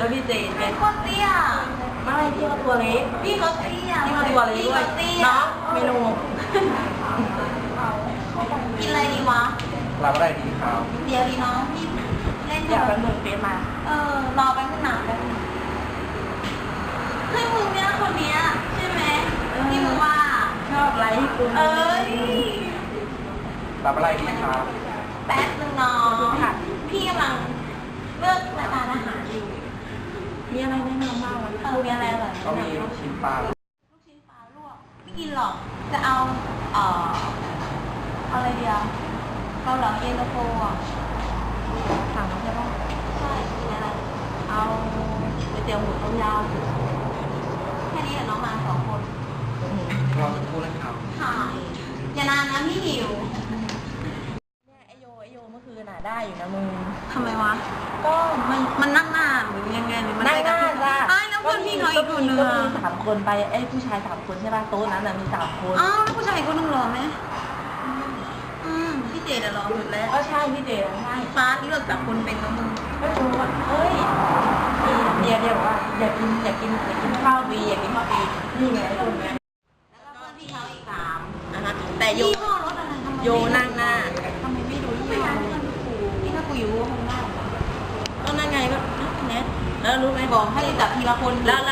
รถพี่เจนไงเป็นคนเตี้ยไม่พี่เขาตัวเล็กพี่เขาเตี้ยพี่เขาตัวเล็กพี่ด้วยเขาเตี้ยเนาะเมนูกินอะไรดีวะรับอะไรดีครับเดี๋ยวดีน้องพี่เล่นอยากแบเป็บนหนึ่งเฟซมา เออรอแป๊บนึงนะแป๊บนึงเฮ้ยมึงเนี่ยคนเนี้ยใช่ไหมที่มึงว่าชอบไลค์คุณเอ้ยรับอะไรดีครับแป๊บนึงน้องพี่กำลังเลือกรายการอาหารอยู่ มีอะไรแนะนำบ้าง วะเออมีอะไรอร่อยก็มีลูกชิ้นปลาลูกชิ้นปลาลวกไม่กินหรอก จะเอาเอ่อเอาอะไรเดียวเกาเหลาเย็นตาโฟอะสั่งมาใช่ปะใช่กินอะไร เอาก๋วยเตี๋ยวหมูต้มยำแค่นี้กับน้องมาสองคนรอสักครู่นะครับถ่ายอย่านานนะพี่หิวเนี่ยไอโยไอโยเมื่อคืนน่ะได้อยู่นะมึงทำไมวะ ก็มันมันนั่ง อนพี่เขาอีกคนนึงก็อะมีสามคนไปไอ้ยผู้ชายสามคนใช่ป่ะโต๊ะนั้นน่ะมีสามคนอ้าวแล้วผู้ชายอีกคนนึงรอไหมอืมพี่เจดอะรอสุดแล้วก็ใช่พี่เดชใช่ฟ้าเลือกจากคนเป็นแล้วมึงก็รู้ว่าเฮ้ยเดียเดียบอกว่าอยากกินอยากกินอยากกินข้าวฟรีอยากกินข้าวฟรีนี่ไงไอ้คนเนี้ยแล้วก็เพื่อนพี่เขาอีกสามนะคะแต่โยยี่ห้อรถอะไรทำไมโยนั่งหน้าทำไมไม่ดูยี่ห้อรถนี่ถ้ากูอยู่คงได้ก็นั่งไงก็เนี้ยแล้วรู้ไหมบอกให้จับทีละคนแล้ว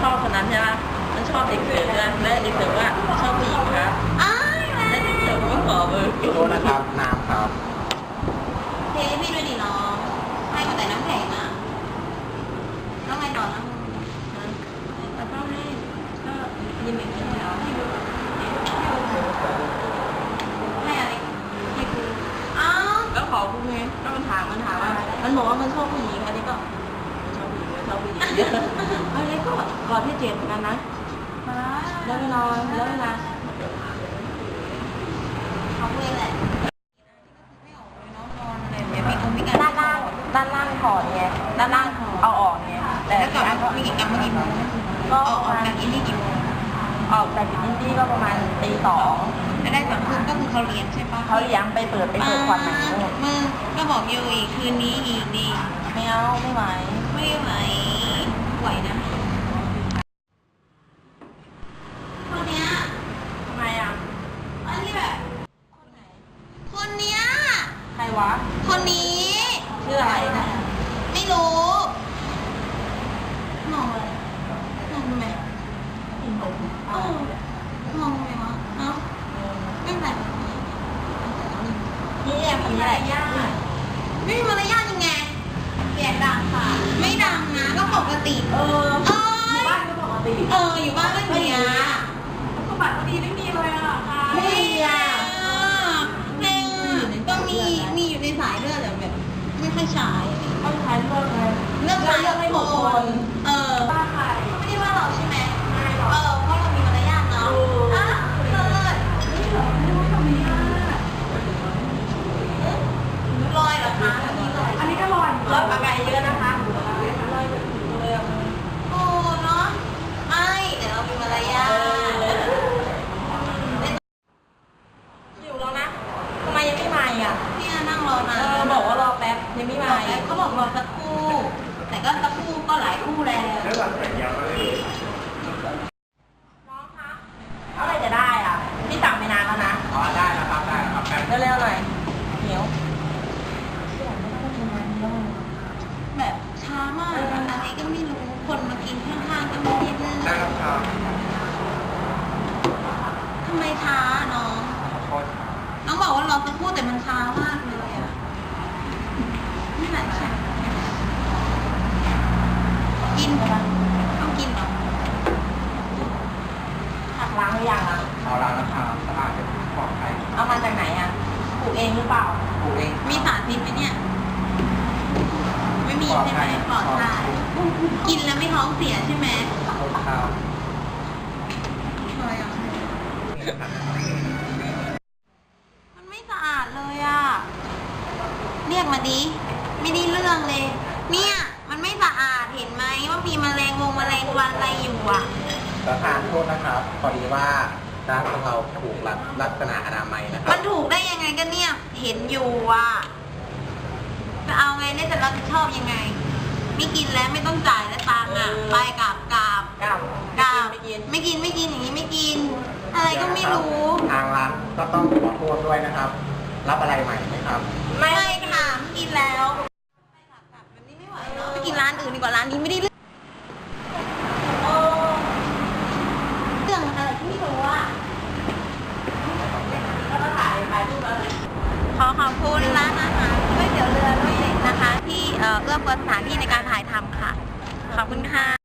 ชอบคนนั้นใช่ปะมันชอบเด็กเสิร์ฟด้วยแล้วเด็กเสิร์ฟว่าชอบผู้หญิงครับอ้ายแม่แล้วเด็กเสิร์ฟก็ขอเบอร์โทษนะครับน้ำครับเทให้พี่ด้วยดิน้องให้มาแต่น้ำแข็งอะแล้วไงต่อนะแล้วก็ให้ก็ยินดีกินแล้วให้อะไรให้กูอ้าวก็ขอกูไงก็มันถามมันถามว่า มันบอกว่ามันชอบผู้หญิงอันนี้ก็ มันชอบผู้หญิงมันชอบผู้หญิงเยอะอันนี้ก็กอดพี่เจนเหมือนกันนะแล้วเวลาแล้วเวลาเขาเพื่อนแหละไม่ออกเลยน้องนอนอะไรแบบนี้มีคงมีการด้านล่างด้านล่างถอดไงด้านล่างเอาออกไงแต่แล้วกลับอันมามีกี่กรรมมากี่โมงก็ออกปออระกมาณจากอินดี้กี่โมงออกจากอินดี้ก็ประมาณตีสองแล้วได้สองคืนก็คือเขาเรียนใช่ปะเขาเลี้ยงไปเปิดไปเปิดควันหนังนู่นมึงก็บอกอยู่อีกคืนนี้อีกดีไม่เอาไม่ไหว ไม่ไหวไหวนะคนเนี้ยทำไมอะอันที่แบบ คนไหน คนเนี้ย ใครวะ คนนี้ ชื่ออะไรนะไม่รู้มองอะไรมองทำไมเออมองทำไมวะเอ้าไม่เป็นไรนี่แอบมีอะไรย่าไม่มีมารยา ติเออเอ้ยบ้านก็ปกติเอออยู่บ้านก็เนี้ยสมบัติพอดีไม่มีเลยอะค่ะไม่มีอะเองก็มีมีอยู่ในสายเลือดแต่แบบไม่ค่อยใช้ต้องใช้เลือกไงเลือกสายเลือกให้หมดคน เออ บ้าใคร เขาไม่ได้ว่าเราใช่ไหม ไม่หรอก เออ เพราะเรามีมารยาทเนาะ ถูก อะเลิศลอยเหรอคะอันนี้ลอย อันนี้ก็ลอยลอยปลาไก่เยอะนะคะลอยเลย โอ้เนาะ ไม่เดี๋ยวเรามีมารยาท อยู่แล้วนะทำไมยังไม่มาอีกอะ เนี่ยนั่งรอ เอ นา อบอกว่ารอแป๊บยังไม่มาอีก เขาบอกรอสักครู่ แต่ก็สักครู่ก็หลายคู่แล้ว แล้วหลังแต่ยาวเลย น้องคะเมื่อไหรจะได้อะพี่สั่งไปนานแล้วนะ อ๋อได้แล้วครับ ได้แล้วครับแป๊บ เร็วๆหน่อยเหนียว แบบช้ามากอะไร ก็ไม่รู้ คนมากินข้างๆก็ไม่นิดนึงได้แล้วครับทำไมช้าน้อง ขอโทษครับน้องบอกว่ารอสักครู่แต่มันช้ามากเลยอะไม่ไหนใช่กินต้องกินเหรอหักล้างหรือยังอะ เอาละนะครับสะอาดจะปลอดภัยเอามาจากไหนอะปลูกเองหรือเปล่า ปลูกเองมีสารพิษไหมเนี่ยไม่มีใช่ไหมปลอดภัยกินแล้วไม่ท้องเสียใช่ไหมขอโทษครับอร่อยอะมันไม่สะอาดเลยอะ เรียกมาดิ ไม่ได้เรื่องเลย เนี่ย มันไม่สะอาดเห็นไหมว่ามีแมลงวงแมลงวันอะไรอยู่อะประธานโทษนะครับพอดีว่าร้านของเราถูกลักลักษณะอนามัยนะครัมับนถูกได้ยังไงกันเนี่ย เห็นอยู่อะ จะเอาไงเนี่ยจะรับผิดชอบยังไง ไม่กินแล้วไม่ต้องจ่ายแล้วตังค์อะไปกลับกลับกลับกลับไม่กินไม่กินไม่กินอย่างนี้ไม่กิน อะไรก็ไม่รู้ทางร้านก็ต้องขอโทษด้วยนะครับ รับอะไรใหม่ไหมครับ ไม่ค่ะไม่กินแล้วไปกลับกลับแบบนี้ไม่ไหวเนอะไปกินร้านอื่นดีกว่าร้านนี้ไม่ได้เรื่องโอ้เรื่องอะไรที่ไม่รู้อะ แล้วก็ถ่ายถ่ายรูปแล้ว ขอขอบคุณร้านอาหารก๋วยเตี๋ยวเรือด้วยนะคะ ที่เอ่อเอื้อเฟื้อสถานที่ในการถ่ายทำค่ะ ขอบคุณค่ะ